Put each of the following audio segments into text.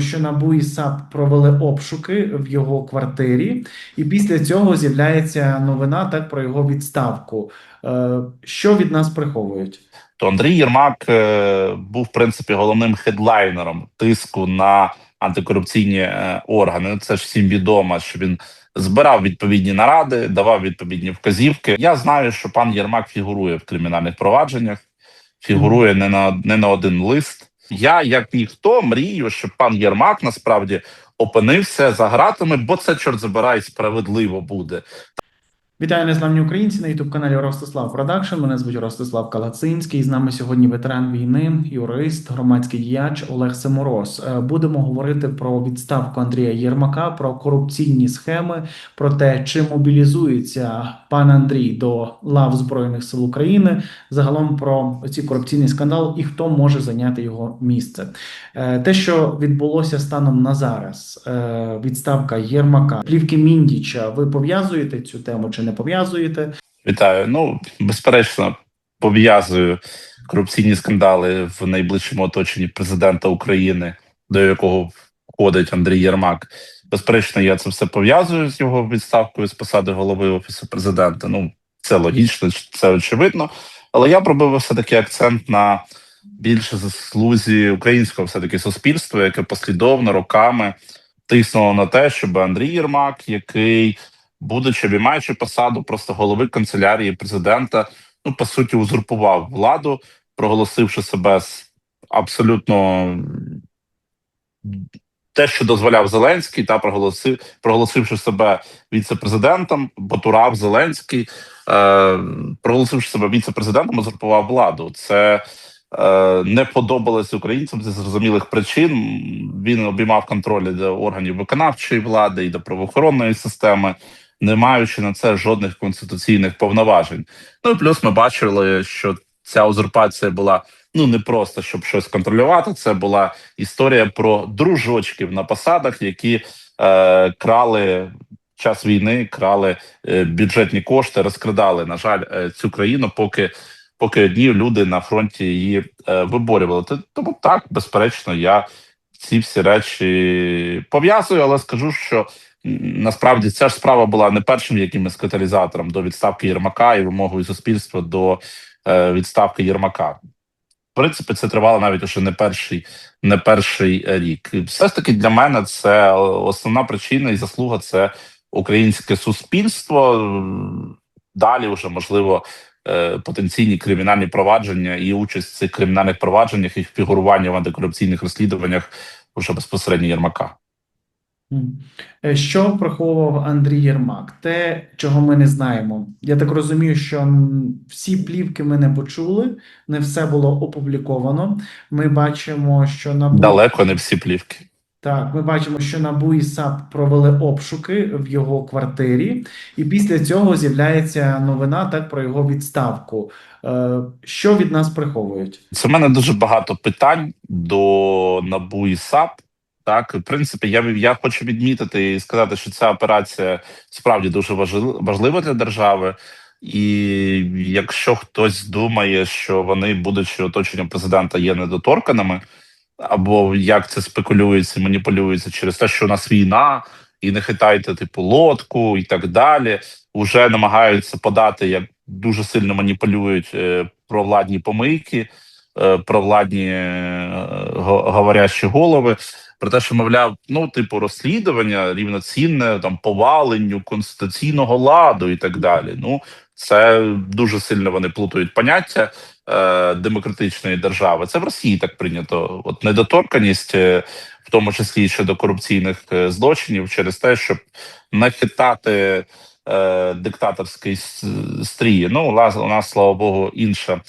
що НАБУ і САП провели обшуки в його квартирі, і після цього з'являється новина так про його відставку. Е, Що від нас приховують? то Андрій Єрмак е, був в принципі головним хедлайнером тиску на антикорупційні е, органи. Це ж всім відомо, що він збирав відповідні наради, давав відповідні вказівки. Я знаю, що пан Єрмак фігурує в кримінальних провадженнях, фігурує не на не на один лист. Я, як ніхто, мрію, щоб пан Єрмак насправді опинився за гратами, бо це чорт забирай справедливо буде. Вітаю незламні українці на youtube каналі Ростислав Продакшн. Мене звуть Ростислав Калацинський. З нами сьогодні ветеран війни, юрист, громадський діяч Олег Семороз. Е, Будемо говорити про відставку Андрія Єрмака, про корупційні схеми, про те, чи мобілізується пан Андрій до лав Збройних сил України, загалом про ці корупційний скандал і хто може зайняти його місце. Е, Те, що відбулося станом на зараз, е, відставка Єрмака, плівки Міндіча. Ви пов'язуєте цю тему чи не пов'язуєте? Вітаю. Ну, безперечно, пов'язую корупційні скандали в найближчому оточенні президента України, до якого входить Андрій Єрмак. Безперечно, я це все пов'язую з його відставкою з посади голови офісу президента. Ну, це логічно, це очевидно. Але я пробив все таки акцент на більше заслузі українського все таки суспільства, яке послідовно роками тиснуло на те, щоб Андрій Єрмак, який будучи обіймаючи посаду просто голови канцелярії президента, ну по суті узурпував владу, проголосивши себе з абсолютно те, що дозволяв Зеленський, та проголосив, проголосивши себе віце-президентом, Батурав Зеленський, е, проголосивши себе віце-президентом, узурпував владу. Це е, не подобалось українцям зі зрозумілих причин. Він обіймав контроль до органів виконавчої влади і до правоохоронної системи не маючи на це жодних конституційних повноважень. Ну і плюс ми бачили, що ця узурпація була ну не просто щоб щось контролювати. Це була історія про дружочків на посадах, які е, крали час війни, крали е, бюджетні кошти, розкрадали на жаль е, цю країну, поки. Поки одні люди на фронті її е, виборювали. Тому так, безперечно, я ці всі речі пов'язую, але скажу, що насправді ця ж справа була не першим якимось каталізатором до відставки Єрмака і вимогою суспільства до е, відставки Єрмака. В принципі, це тривало навіть уже не перший не перший рік. І все ж таки для мене це основна причина і заслуга це українське суспільство. Далі вже можливо е, потенційні кримінальні провадження і участь в цих кримінальних провадженнях і фігурування в антикорупційних розслідуваннях вже безпосередньо Єрмака. Е, Що приховував Андрій Єрмак? Те, чого ми не знаємо. Я так розумію, що всі плівки ми не почули, не все було опубліковано. Ми бачимо, що НАБУ... далеко не всі плівки. Так, ми бачимо, що НАБУ і САП провели обшуки в його квартирі, і після цього з'являється новина так про його відставку. Е, Що від нас приховують? Це в мене дуже багато питань до НАБУ і САП. Так, в принципі, я я хочу відмітити і сказати, що ця операція справді дуже важлива для держави. І якщо хтось думає, що вони, будучи оточенням президента, є недоторканими, або як це спекулюється, маніпулюється через те, що у нас війна, і не хитайте типу лодку і так далі, вже намагаються подати, як дуже сильно маніпулюють е, провладні помийки, провладні е, говорящі голови про те, що мовляв, ну типу розслідування рівноцінне там поваленню конституційного ладу і так далі. Ну це дуже сильно вони плутають поняття е, демократичної держави. Це в Росії так прийнято. От недоторканість, е, в тому числі щодо корупційних е, злочинів, через те, щоб не хитати. Е, диктаторський стрій. Ну, у нас, слава Богу, інша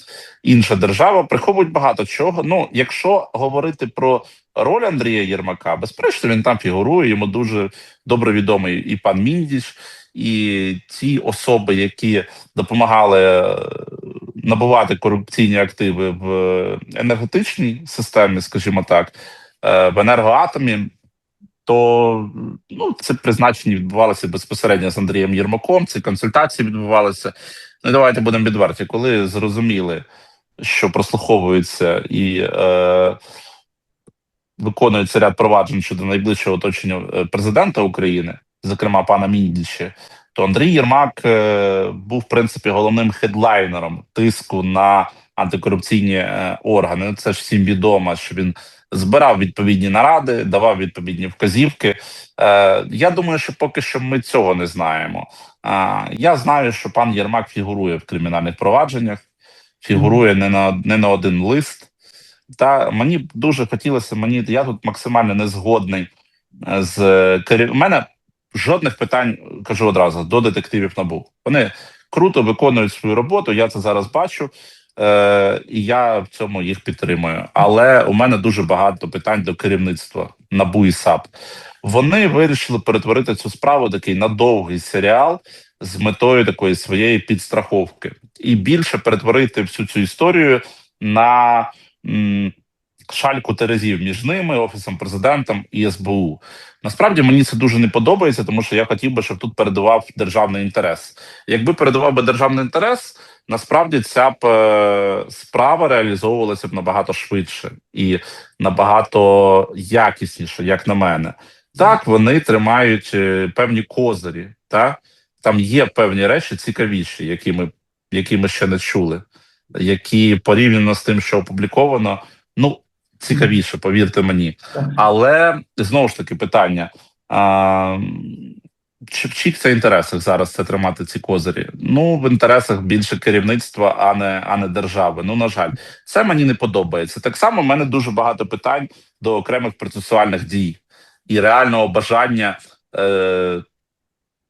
інша держава. Приховують багато чого. Ну, якщо говорити про роль Андрія Єрмака, безперечно, він там фігурує. Йому дуже добре відомий і пан Міндіч, і ті особи, які допомагали е, набувати корупційні активи в енергетичній системі, скажімо так, е, в енергоатомі то ну це призначення відбувалося безпосередньо з Андрієм Єрмаком. Ці консультації відбувалися. Ну давайте будемо відверті, коли зрозуміли, що прослуховуються і е, виконується ряд проваджень щодо найближчого оточення е, президента України, зокрема пана Міндіча, то Андрій Єрмак е, був в принципі головним хедлайнером тиску на антикорупційні е, органи. Це ж всім відомо, що він збирав відповідні наради, давав відповідні вказівки. Е, я думаю, що поки що ми цього не знаємо. А, я знаю, що пан Єрмак фігурує в кримінальних провадженнях, фігурує не на не на один лист. Та мені дуже хотілося, мені я тут максимально не згодний е, з керів... У мене жодних питань кажу одразу до детективів набу. Вони круто виконують свою роботу. Я це зараз бачу, е, і я в цьому їх підтримую. Але у мене дуже багато питань до керівництва набу і САП. Вони вирішили перетворити цю справу такий на довгий серіал з метою такої своєї підстраховки, і більше перетворити всю цю історію на м, шальку терезів між ними, офісом президентом і СБУ. Насправді мені це дуже не подобається, тому що я хотів би, щоб тут передував державний інтерес. Якби передував би державний інтерес, насправді ця б е, справа реалізовувалася б набагато швидше і набагато якісніше, як на мене. Так, вони тримають е, певні козирі, та там є певні речі цікавіші, які ми, які ми ще не чули, які порівняно з тим, що опубліковано, ну цікавіше, повірте мені. Але знову ж таки питання: а, чи в чиїх це інтересах зараз це тримати ці козирі? Ну, в інтересах більше керівництва, а не, а не держави. Ну, на жаль, це мені не подобається. Так само в мене дуже багато питань до окремих процесуальних дій і реального бажання, е,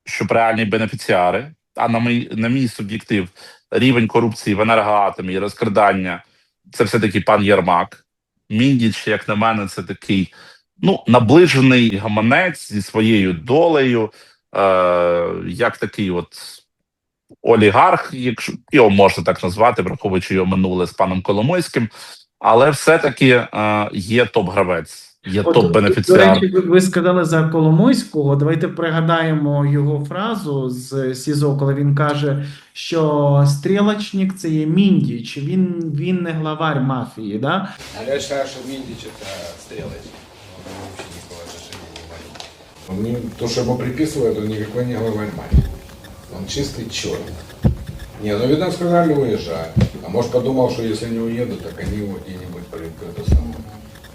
щоб реальні бенефіціари, а на мій, на мій суб'єктив, рівень корупції в енергоатомі і розкрадання це все-таки пан Єрмак. Міндіч, як на мене, це такий ну, наближений гаманець зі своєю долею, як такий от олігарх, якщо його можна так назвати, враховуючи його минуле з паном Коломойським, але все-таки е, є топ-гравець, є топ-бенефіціар. До речі, ви, сказали за Коломойського. Давайте пригадаємо його фразу з СІЗО, коли він каже, що стрілочник це є Міндіч. Він, він не главарь мафії. Да? Я считаю, что Миндич это стрелочник. Он не- то, что ему приписывают, он никакой не главарь мафии. Он чистый черт. Не, ну видно, сказали уезжать. А может подумал, что если не уедут, так они его где-нибудь при это самое,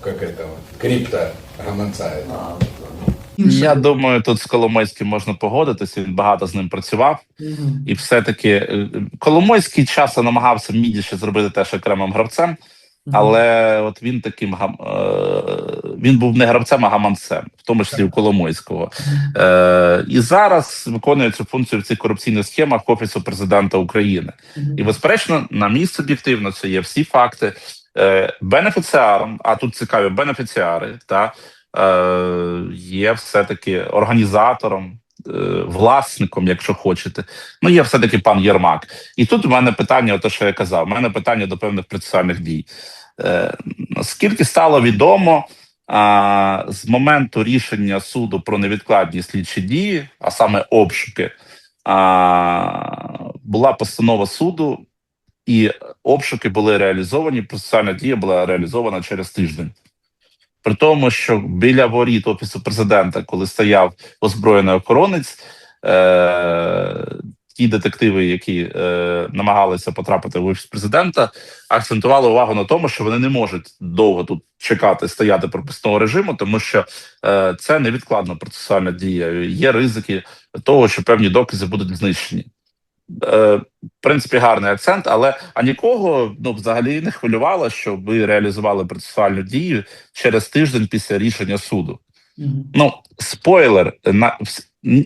как этого, крипто гаманца этого. Інше. Я думаю, тут з Коломойським можна погодитися. Він багато з ним працював, Мгм. і все-таки е, Коломойський часом намагався мідіше зробити теж окремим гравцем, але от він таким гам... е, він був не гравцем, а гаманцем, в тому числі у Коломойського. Е, і зараз виконує цю функцію в цих корупційних схемах Офісу президента України. І безперечно, на мій суб'єктивно, це є всі факти. Е, бенефіціаром, а тут цікаві бенефіціари, та е, є все-таки організатором, е, власником, якщо хочете. Ну, є все-таки пан Єрмак. І тут у мене питання, те, що я казав, у мене питання до певних процесуальних дій. Е, наскільки стало відомо, з моменту рішення суду про невідкладні слідчі дії, а саме обшуки, була постанова суду, і обшуки були реалізовані. Процесуальна дія була реалізована через тиждень. При тому, що біля воріт офісу президента, коли стояв озброєний охоронець, е- ті детективи, які е- намагалися потрапити в офіс президента, акцентували увагу на тому, що вони не можуть довго тут чекати, стояти пропускного режиму, тому що е- це невідкладна процесуальна дія. Є ризики того, що певні докази будуть знищені. Е, в принципі, гарний акцент, але а нікого ну взагалі не хвилювало, що ви реалізували процесуальну дію через тиждень після рішення суду. Мгм. Ну, спойлер, на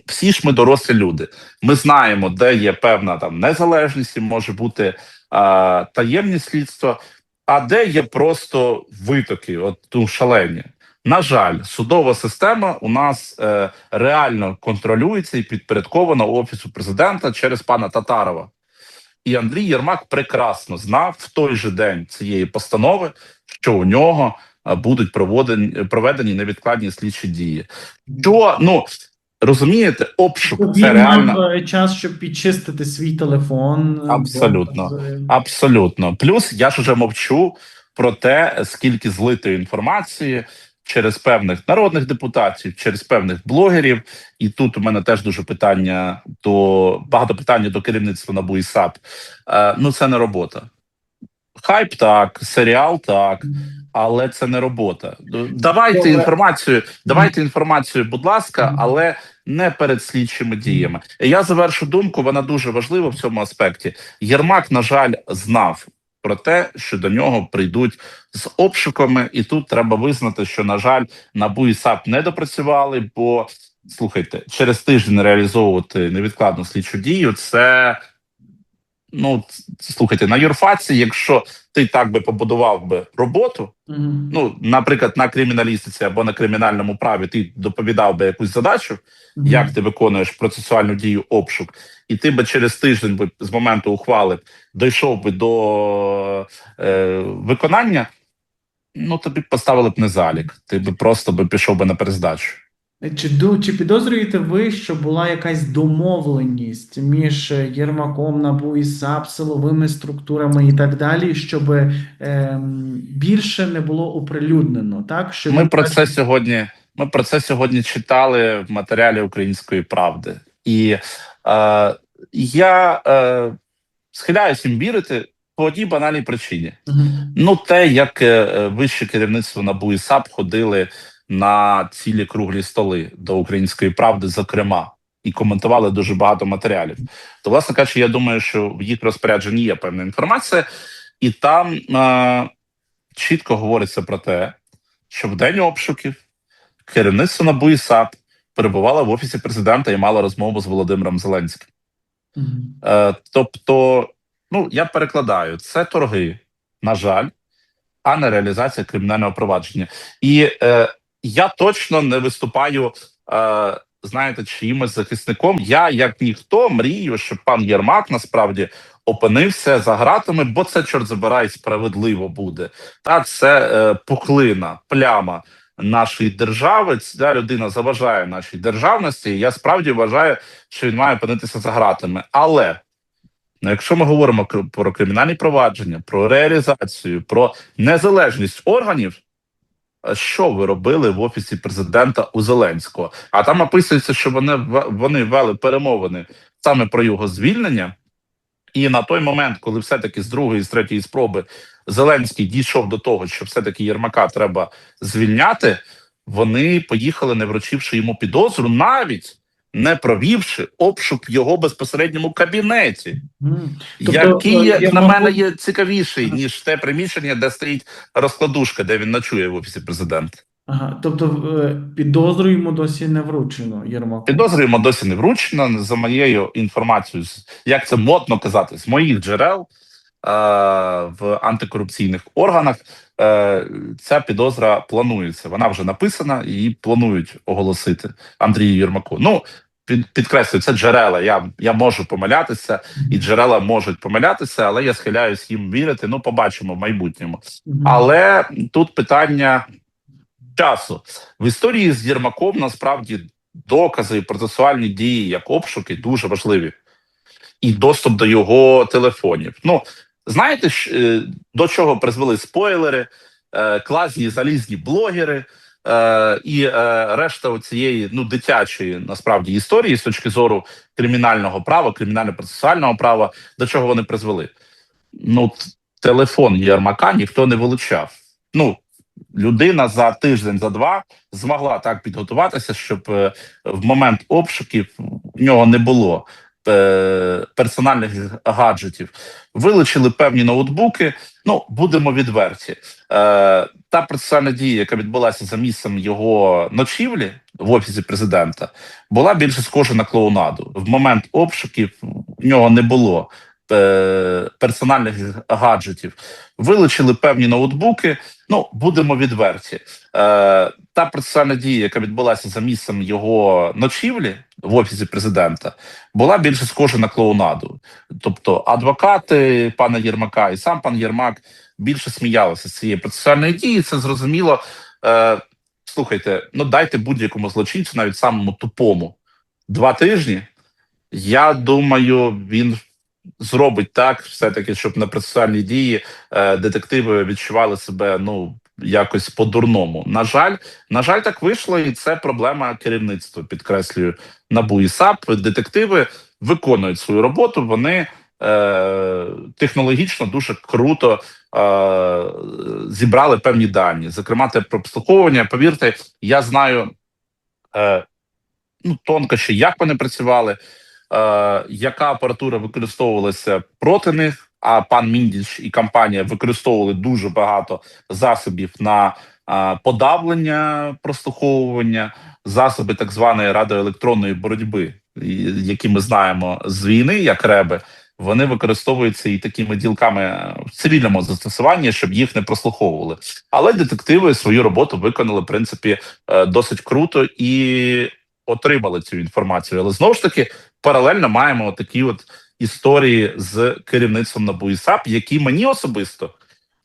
всі ж ми дорослі люди. Ми знаємо, де є певна там незалежність, і може бути а, таємні слідства, а де є просто витоки, от ну, шалені. На жаль, судова система у нас е, реально контролюється і підпорядкована офісу президента через пана Татарова. І Андрій Єрмак прекрасно знав в той же день цієї постанови, що у нього е, будуть проводені проведені невідкладні слідчі дії. Що ну розумієте, обшук Він це реально е, час, щоб підчистити свій телефон. е, Абсолютно. бо- абсолютно. Плюс я ж уже мовчу про те, скільки злитої інформації через певних народних депутатів, через певних блогерів. І тут у мене теж дуже питання до багато питання до керівництва НАБУ і САП. Е, ну це не робота. Хайп так, серіал так, але це не робота. Давайте Добре. інформацію, давайте інформацію, будь ласка, але не перед слідчими діями. Я завершу думку. Вона дуже важлива в цьому аспекті. Єрмак, на жаль, знав про те, що до нього прийдуть з обшуками, і тут треба визнати, що на жаль, НАБУ і САП не допрацювали, бо слухайте, через тиждень реалізовувати невідкладну слідчу дію. Це ну слухайте на юрфаці, якщо ти так би побудував би роботу. Мгм. Ну, наприклад, на криміналістиці або на кримінальному праві ти доповідав би якусь задачу, Мгм. як ти виконуєш процесуальну дію обшук, і ти би через тиждень би з моменту ухвали дійшов би до е, виконання, ну тобі поставили б не залік. Ти би просто би пішов би на перездачу. Чи, ду- чи підозрюєте ви, що була якась домовленість між Єрмаком, НАБУ і САП, силовими структурами і так далі, щоб ем, більше не було оприлюднено? Так що Ми про це сьогодні. Ми про це сьогодні читали в матеріалі Української правди, і е, я е, схиляюсь їм вірити по одній банальній причині. Мгм. Ну, те, як е, вище керівництво НАБУ і САП ходили на цілі круглі столи до української правди, зокрема, і коментували дуже багато матеріалів. То, власне кажучи, я думаю, що в їх розпорядженні є певна інформація, і там е, чітко говориться про те, що в день обшуків керівництво НАБУ і САП перебувало в офісі президента і мало розмову з Володимиром Зеленським. Мгм. Е, тобто, ну я перекладаю, це торги, на жаль, а не реалізація кримінального провадження. І е, я точно не виступаю, е, знаєте, чиїмось захисником. Я, як ніхто, мрію, щоб пан Єрмак насправді опинився за гратами, бо це чорт забирай справедливо буде. Та це е, пухлина, пляма. Нашої держави ця людина заважає нашій державності. і Я справді вважаю, що він має опинитися за гратами. Але ну, якщо ми говоримо про кримінальні провадження, про реалізацію, про незалежність органів, що ви робили в офісі президента у Зеленського? А там описується, що вони вони вели перемовини саме про його звільнення. І на той момент, коли все-таки з другої, з третьої спроби Зеленський дійшов до того, що все-таки Єрмака треба звільняти, вони поїхали, не вручивши йому підозру, навіть не провівши обшук в його безпосередньому кабінеті. Тобто, який е, як на Єрмаку- мене є цікавіший ніж те приміщення, де стоїть розкладушка, де він ночує в офісі президента. Ага, тобто е, підозру йому досі не вручено Єрмаку. Підозрюємо досі не вручено. За моєю інформацією, як це модно казати, з моїх джерел е, в антикорупційних органах. Е, ця підозра планується. Вона вже написана, її планують оголосити Андрію Єрмаку. Ну під, підкреслюю, це джерела. Я, я можу помилятися, і джерела можуть помилятися, але я схиляюсь їм вірити. Ну, побачимо в майбутньому. Але тут питання часу в історії з Єрмаком насправді докази і процесуальні дії, як обшуки, дуже важливі, і доступ до його телефонів. Ну знаєте, е, до чого призвели спойлери, е, класні залізні блогери. Е, і решта цієї ну дитячої насправді історії з точки зору кримінального права, кримінально-процесуального права, до чого вони призвели? Ну, телефон Єрмака ніхто не вилучав. Ну, людина за тиждень, за два змогла так підготуватися, щоб в момент обшуків в нього не було е, персональних гаджетів. Вилучили певні ноутбуки. Ну, будемо відверті. Е, та процесуальна дія, яка відбулася за місцем його ночівлі в офісі президента, була більше схожа на клоунаду. В момент обшуків в нього не було персональних гаджетів. Вилучили певні ноутбуки. Ну, будемо відверті. Е, та процесуальна дія, яка відбулася за місцем його ночівлі в офісі президента, була більше схожа на клоунаду. Тобто, адвокати пана Єрмака і сам пан Єрмак більше сміялися з цієї процесуальної дії. Це зрозуміло. Е, слухайте, ну дайте будь-якому злочинцю, навіть самому тупому, два тижні. Я думаю, він зробить так, все таки, щоб на процесуальній дії е, детективи відчували себе ну якось по-дурному. На жаль, на жаль, так вийшло, і це проблема керівництва. Підкреслюю НАБУ і САП. Детективи виконують свою роботу. Вони е, технологічно дуже круто е, зібрали певні дані. Зокрема, те про обслуговування. Повірте, я знаю е, ну, тонкощі, як вони працювали, яка апаратура використовувалася проти них. А пан Міндіч і компанія використовували дуже багато засобів на е, подавлення прослуховування, засоби так званої радіоелектронної боротьби, які ми знаємо з війни, як реби. Вони використовуються і такими ділками в цивільному застосуванні, щоб їх не прослуховували. Але детективи свою роботу виконали в принципі е, досить круто і отримали цю інформацію. Але знову ж таки, паралельно маємо такі от історії з керівництвом НАБУ і САП, які мені особисто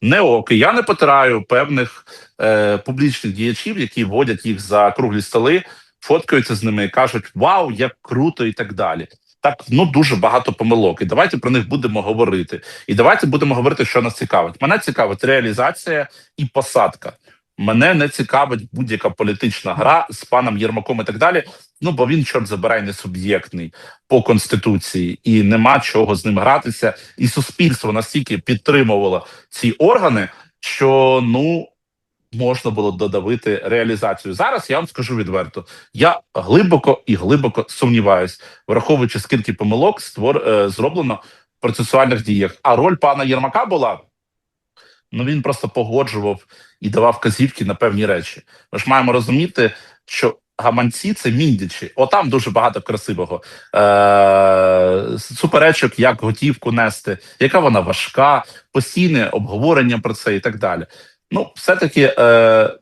не оки. Я не потираю певних е, публічних діячів, які водять їх за круглі столи, фоткаються з ними і кажуть: Вау, як круто, і так далі. Так, ну дуже багато помилок, і давайте про них будемо говорити. І давайте будемо говорити, що нас цікавить. Мене цікавить реалізація і посадка. Мене не цікавить будь-яка політична гра з паном Єрмаком і так далі. Ну бо він, чорт забирай, не суб'єктний по конституції, і нема чого з ним гратися. І суспільство настільки підтримувало ці органи, що ну можна було додавити реалізацію. Зараз я вам скажу відверто: я глибоко і глибоко сумніваюсь, враховуючи скільки помилок створ е, зроблено в процесуальних діях. А роль пана Єрмака була. Ну він просто погоджував і давав вказівки на певні речі. Ми ж маємо розуміти, що гаманці це міндічі. Отам дуже багато красивого е- суперечок, як готівку нести, яка вона важка, постійне обговорення про це і так далі. Ну, все-таки е-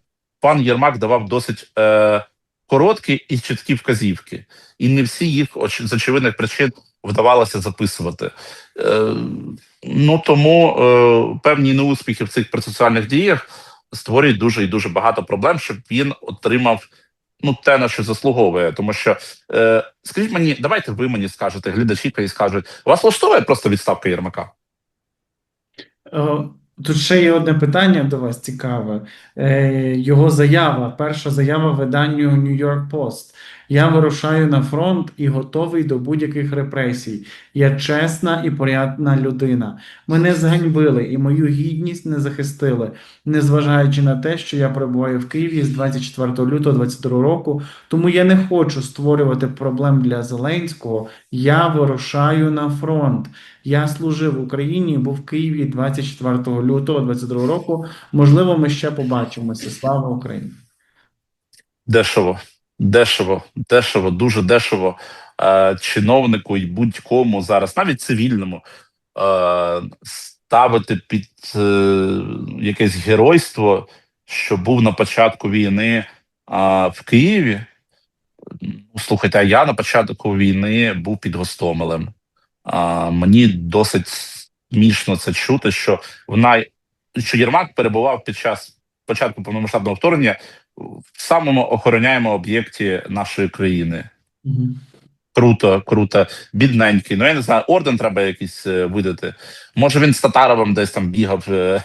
пан Єрмак давав досить е- короткі і чіткі вказівки, і не всі їх з очевидних причин вдавалося записувати. Е- Ну тому е, певні неуспіхи в цих процесуальних діях створюють дуже і дуже багато проблем, щоб він отримав ну те, на що заслуговує. Тому що е, скажіть мені, давайте ви мені скажете, глядачі і скажуть, вас влаштовує просто відставка Єрмака? Е, Тут ще є одне питання до вас цікаве. Е, Його заява, перша заява виданню New York Post. Я вирушаю на фронт і готовий до будь-яких репресій. Я чесна і порядна людина. Мене зганьбили і мою гідність не захистили, незважаючи на те, що я перебуваю в Києві з 24 лютого 2022 року. Тому я не хочу створювати проблем для Зеленського. Я вирушаю на фронт. Я служив в Україні був в Києві 24 лютого 2022 року. Можливо, ми ще побачимося. Слава Україні! Дешево, дешево, дешево, дуже дешево е, чиновнику і будь-кому зараз, навіть цивільному, е, ставити під е, якесь геройство, що був на початку війни е, в Києві. Ну, Слухайте, а я на початку війни був під Гостомелем. А, мені досить смішно це чути, що вона що Єрмак перебував під час початку повномасштабного вторгнення в самому охороняємому об'єкті нашої країни. Мгм. Круто, круто, бідненький. Ну я не знаю, орден треба якийсь е, видати. Може він з Татаровим десь там бігав, е,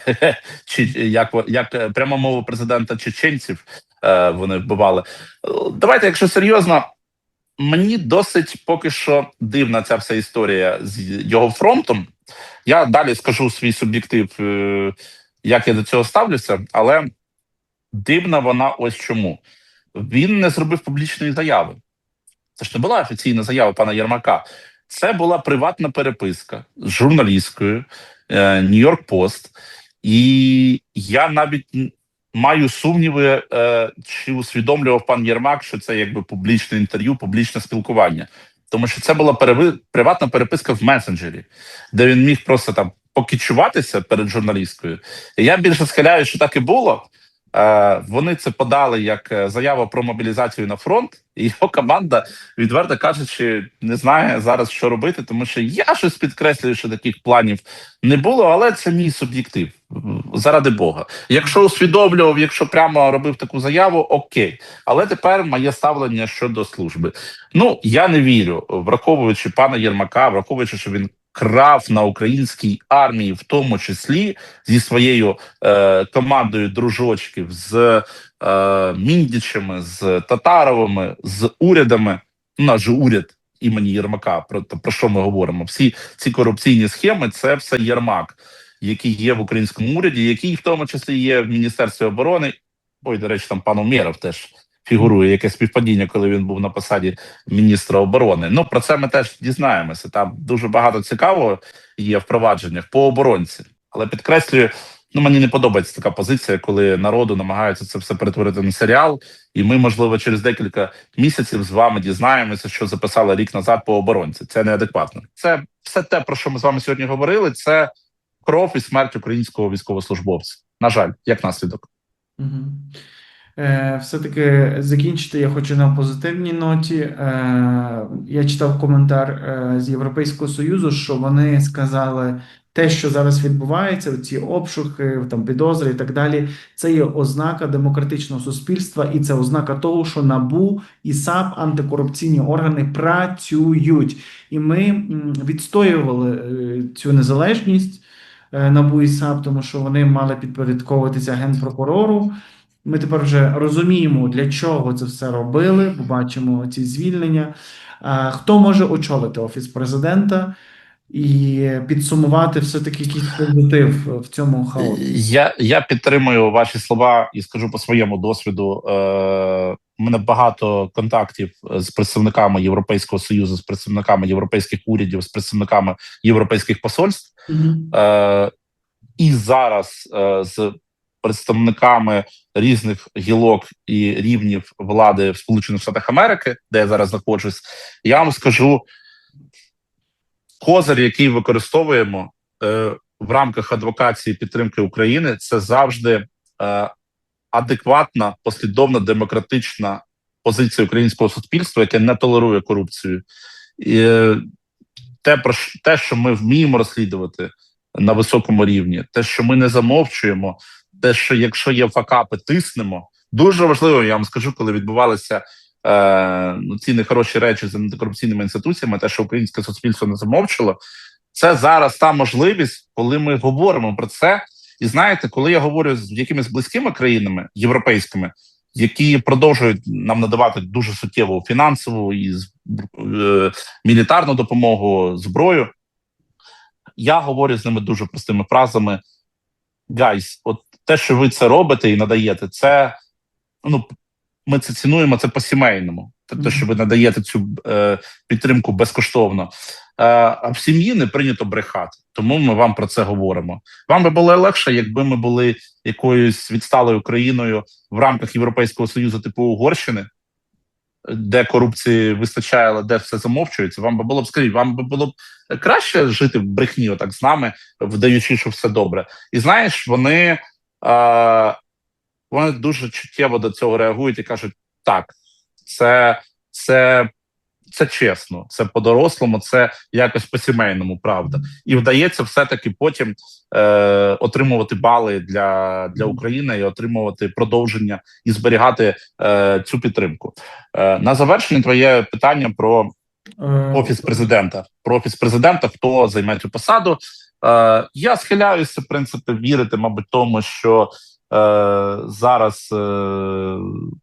чи як, як е, прямо мову президента чеченців вони вбивали. Давайте, якщо серйозно, мені досить поки що дивна ця вся історія з його фронтом. Я далі скажу свій суб'єктив, як я до цього ставлюся, але дивна вона ось чому. Він не зробив публічної заяви. Це ж не була офіційна заява пана Єрмака. Це була приватна переписка з журналісткою Нью-Йорк Пост. І я навіть маю сумніви, е, чи усвідомлював пан Єрмак, що це якби публічне інтерв'ю, публічне спілкування. Тому що це була приватна переписка в месенджері, де він міг просто там покічуватися перед журналісткою. І я більше схиляю, що так і було. Е, вони це подали як е, заяву про мобілізацію на фронт, і його команда, відверто кажучи, не знає зараз, що робити, тому що я щось підкреслюю, що таких планів не було, але це мій суб'єктив. Заради Бога. Якщо усвідомлював, якщо прямо робив таку заяву, окей. Але тепер моє ставлення щодо служби. Ну я не вірю, враховуючи пана Єрмака, враховуючи, що він крав на українській армії, в тому числі зі своєю е, командою дружочків, з е, міндічами, з татаровими, з урядами. У нас же уряд імені Єрмака. Про про що ми говоримо? Всі ці корупційні схеми це все Єрмак, який є в українському уряді, який в тому числі є в Міністерстві оборони. Ой, до речі, там пан Умєров теж фігурує яке співпадіння, коли він був на посаді міністра оборони. Ну про це ми теж дізнаємося. Там дуже багато цікавого є в провадженнях по оборонці, але підкреслюю. Ну, мені не подобається така позиція, коли народу намагаються це все перетворити на серіал, і ми, можливо, через декілька місяців з вами дізнаємося, що записали рік назад по оборонці. Це неадекватно. Це все те, про що ми з вами сьогодні говорили. Це кров і смерть українського військовослужбовця. На жаль, як наслідок. Угу. Е, все-таки закінчити я хочу на позитивній ноті. Е, я читав коментар е, з Європейського Союзу, що вони сказали, те, що зараз відбувається, ці обшуки, там підозри і так далі, це є ознака демократичного суспільства, і це ознака того, що НАБУ і САП антикорупційні органи працюють. І ми відстоювали цю незалежність НАБУ і САП, тому що вони мали підпорядковуватися генпрокурору. Ми тепер вже розуміємо, для чого це все робили, бо бачимо ці звільнення. Хто може очолити офіс президента і підсумувати все-таки якийсь позитив в цьому хаосі? Я я підтримую ваші слова і скажу по своєму досвіду. Е, У мене багато контактів з представниками Європейського союзу, з представниками європейських урядів, з представниками європейських посольств. Е, І зараз е, з представниками різних гілок і рівнів влади в Сполучених Штатах Америки, де я зараз знаходжусь, я вам скажу козир, який використовуємо е, в рамках адвокації підтримки України, це завжди е, адекватна, послідовна демократична позиція українського суспільства, яке не толерує корупцію. І, е, те, про те, що ми вміємо розслідувати на високому рівні, те, що ми не замовчуємо, те, що якщо є факапи, тиснемо. Дуже важливо, я вам скажу, коли відбувалися е, ну, ці нехороші речі з антикорупційними інституціями, те, що українське суспільство не замовчило, це зараз та можливість, коли ми говоримо про це. І знаєте, коли я говорю з якимись близькими країнами європейськими, які продовжують нам надавати дуже суттєву фінансову і е, мілітарну допомогу, зброю, я говорю з ними дуже простими фразами: гайс, от те, що ви це робите і надаєте, це ну ми це цінуємо це по-сімейному. Те, що ви надаєте цю е, підтримку безкоштовно. Е, а в сім'ї не прийнято брехати, тому ми вам про це говоримо. Вам би було легше, якби ми були якоюсь відсталою країною в рамках Європейського союзу, типу Угорщини, де корупції вистачає, але де все замовчується. Вам би було б скажіть, вам би було б краще жити в брехні, отак з нами, вдаючи, що все добре. І знаєш, вони, вони дуже чуттєво до цього реагують і кажуть: так, це, це, це чесно, це по-дорослому, це якось по-сімейному, правда. І вдається все-таки потім е, отримувати бали для, для України і отримувати продовження і зберігати е, цю підтримку. Е, на завершення твоє питання про Е, офіс президента. Про офіс президента, хто займе цю посаду. Е, я схиляюся, в принципі, вірити, мабуть, тому, що е, зараз е,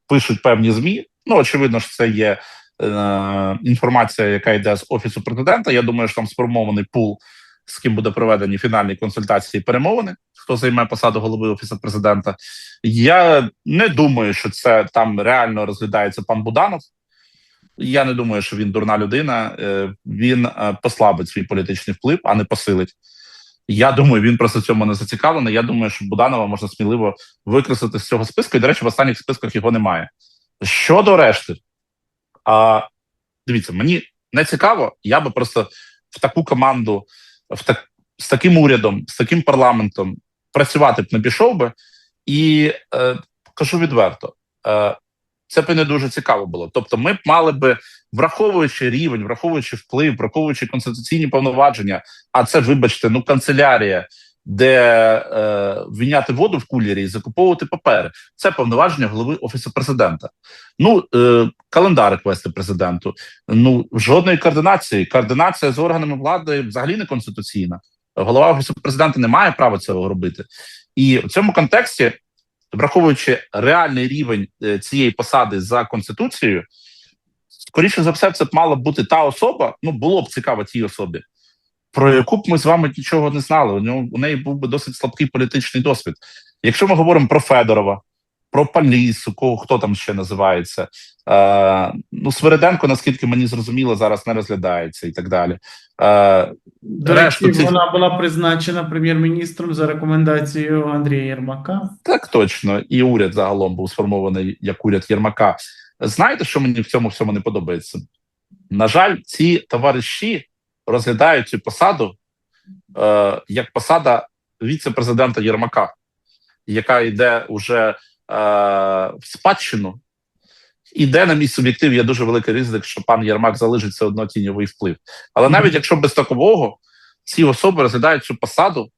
пишуть певні змі. Ну, очевидно, що це є е, інформація, яка йде з офісу президента. Я думаю, що там сформований пул, з ким буде проведені фінальні консультації, перемовини. Хто займе посаду голови офісу президента? Я не думаю, що це там реально розглядається пан Буданов. Я не думаю, що він дурна людина. Е, Він е, послабить свій політичний вплив, а не посилить. Я думаю, він просто цьому не зацікавлений. Я думаю, що Буданова можна сміливо викреслити з цього списку. І, до речі, в останніх списках його немає. Щодо решти, а, дивіться, мені не цікаво. Я би просто в таку команду, в так, з таким урядом, з таким парламентом працювати б не пішов би. І е, кажу відверто, е, це б не дуже цікаво було. Тобто, ми б мали би, враховуючи рівень, враховуючи вплив, враховуючи конституційні повноваження, а це, вибачте, ну канцелярія де е, війняти воду в кулері і закуповувати папери. Це повноваження голови офісу президента. Ну е, календарик вести президенту. Ну жодної координації. Координація з органами влади взагалі не конституційна. Голова офісу президента не має права цього робити. І в цьому контексті, враховуючи реальний рівень е, цієї посади за конституцією, скоріше за все, це б мала бути та особа. Ну було б цікаво цій особі, про яку б ми з вами нічого не знали. У нього у неї був би досить слабкий політичний досвід. Якщо ми говоримо про Федорова, про Палісу, кого хто там ще називається. Е, ну, Свириденко, наскільки мені зрозуміло, зараз не розглядається і так далі. Е, До решту речі, цих- вона була призначена прем'єр-міністром за рекомендацією Андрія Єрмака. Так точно, і уряд загалом був сформований як уряд Єрмака. Знаєте, що мені в цьому всьому не подобається? На жаль, ці товариші розглядають цю посаду е, як посада віце-президента Єрмака, яка йде уже е, в спадщину. І де, на мій суб'єктив, є дуже великий ризик, що пан Єрмак залишить все одно тіньовий вплив. Але навіть якщо без такового, ці особи розглядають цю посаду,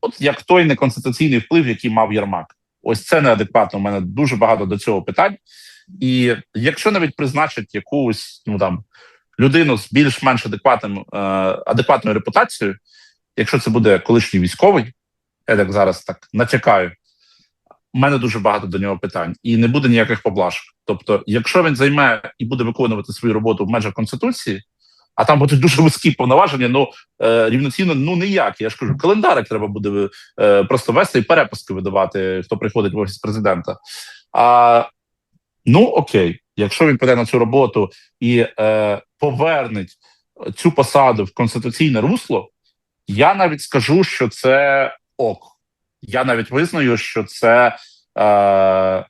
от як той неконституційний вплив, який мав Єрмак. Ось це неадекватно. У мене дуже багато до цього питань. І якщо навіть призначать якусь ну там людину з більш-менш адекватним е, адекватною репутацією, якщо це буде колишній військовий, я так зараз так натякаю. У мене дуже багато до нього питань, і не буде ніяких поблажок. Тобто, якщо він займе і буде виконувати свою роботу в межах конституції, а там будуть дуже вузькі повноваження, ну е, рівноцінно ну ніяк. Я ж кажу, календарик треба буде е, просто вести і перепуски видавати, хто приходить в офіс президента. А ну окей, якщо він піде на цю роботу і е, повернеть цю посаду в конституційне русло, я навіть скажу, що це ок. Я навіть визнаю, що це е,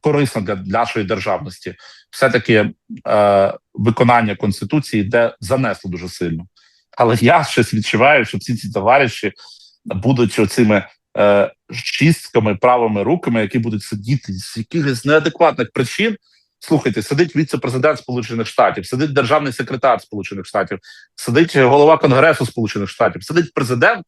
корисно для нашої державності. Все-таки е, виконання конституції йде занесло дуже сильно. Але я щось відчуваю, що всі ці товариші будуть оцими е, чистками, правими руками, які будуть сидіти з якихось неадекватних причин. Слухайте, сидить віце-президент Сполучених Штатів, сидить державний секретар Сполучених Штатів, сидить голова Конгресу Сполучених Штатів, сидить президент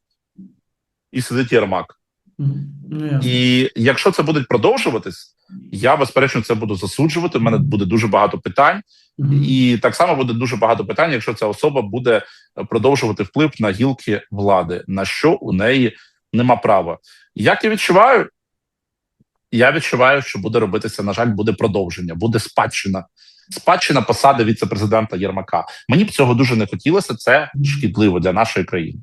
і сидить Єрмак. Ну. І якщо це буде продовжуватись, я безперечно це буду засуджувати. У мене буде дуже багато питань, Мгм. і так само буде дуже багато питань, якщо ця особа буде продовжувати вплив на гілки влади, на що у неї нема права. Як я відчуваю, я відчуваю, що буде робитися. На жаль, буде продовження, буде спадщина. Спадщина посади віце-президента Єрмака. Мені б цього дуже не хотілося. Це шкідливо для нашої країни.